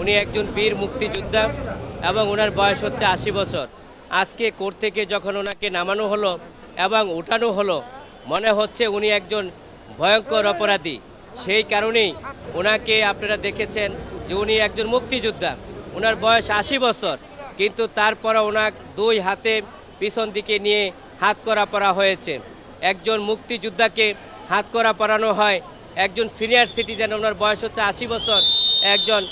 উনি একজন বীর মুক্তিযোদ্ধা এবং ওনার বয়স হচ্ছে আশি বছর। আজকে কোর্ট থেকে যখন ওনাকে নামানো হলো এবং উঠানো হলো, মনে হচ্ছে উনি একজন ভয়ঙ্কর অপরাধী। সেই কারণেই ওনাকে আপনারা দেখেছেন যে উনি একজন মুক্তিযোদ্ধা। ওনার বয়স আশি বছর, কিন্তু তারপরে ওনার দুই হাতে পিছন দিকে নিয়ে হাত করা পরা হয়েছে। একজন মুক্তিযোদ্ধাকে হাত করা পরানো হয়, একজন সিনিয়র সিটিজেন, ওনার বয়স হচ্ছে আশি বছর, একজন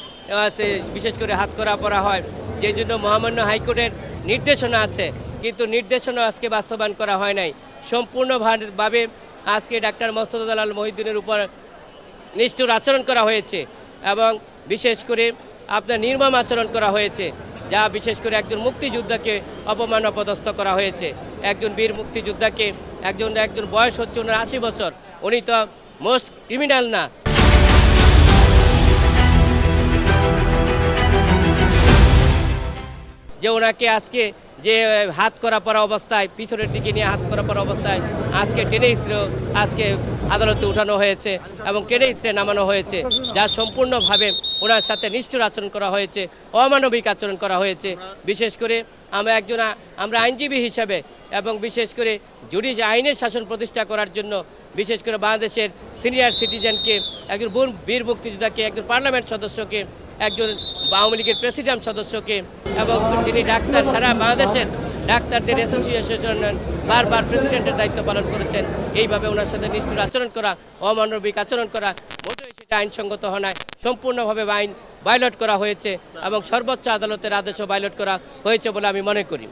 সে- বিশেষ করে হাত করা পরা হয়। যে জন্য মহামান্য হাইকোর্টের নির্দেশনা আছে, কিন্তু নির্দেশনা আজকে বাস্তবায়ন করা হয় নাই। সম্পূর্ণভাবে আজকে ডাক্তার মোস্তদাল মহিউদ্দিনের উপর নিষ্ঠুর আচরণ করা হয়েছে এবং বিশেষ করে আপনার নির্মম আচরণ করা হয়েছে, যা বিশেষ করে একজন মুক্তিযোদ্ধাকে অপমান অপদস্থ করা হয়েছে। একজন বীর মুক্তিযোদ্ধাকে, একজন একজন বয়স হচ্ছে ওনার আশি বছর, উনি তো মোস্ট ক্রিমিনাল না। যে ওনাকে আজকে যে হাত করা পড়া অবস্থায়, পিছনের দিকে নিয়ে হাত করা পড়া অবস্থায় আজকে টেনে ইসরে আজকে আদালতে উঠানো হয়েছে এবং টেনে ইসরে নামানো হয়েছে। যা সম্পূর্ণভাবে ওনার সাথে নিষ্ঠুর আচরণ করা হয়েছে, অমানবিক আচরণ করা হয়েছে। বিশেষ করে আমরা একজন আমরা আইনজীবী হিসাবে এবং বিশেষ করে জুডিশ আইনের শাসন প্রতিষ্ঠা করার জন্য বিশেষ করে বাংলাদেশের সিনিয়র সিটিজেনকে, একজন বীর মুক্তিযোদ্ধাকে, একজন পার্লামেন্ট সদস্যকে একজন আওয়ামী লীগের প্রেসিডেন্ট সদস্যকে এবং যিনি ডাক্তার সারা বাংলাদেশের ডাক্তারদের অ্যাসোসিয়েশন বারবার প্রেসিডেন্টের দায়িত্ব পালন করেছেন, এইভাবে ওনার সাথে নিষ্ঠুর আচরণ করা, অমানবিক আচরণ করা মোটেই সেটা আইনসঙ্গত হয় সম্পূর্ণভাবে আইন বাইলট করা হয়েছে এবং সর্বোচ্চ আদালতের আদেশও বাইলট করা হয়েছে বলে আমি মনে করি।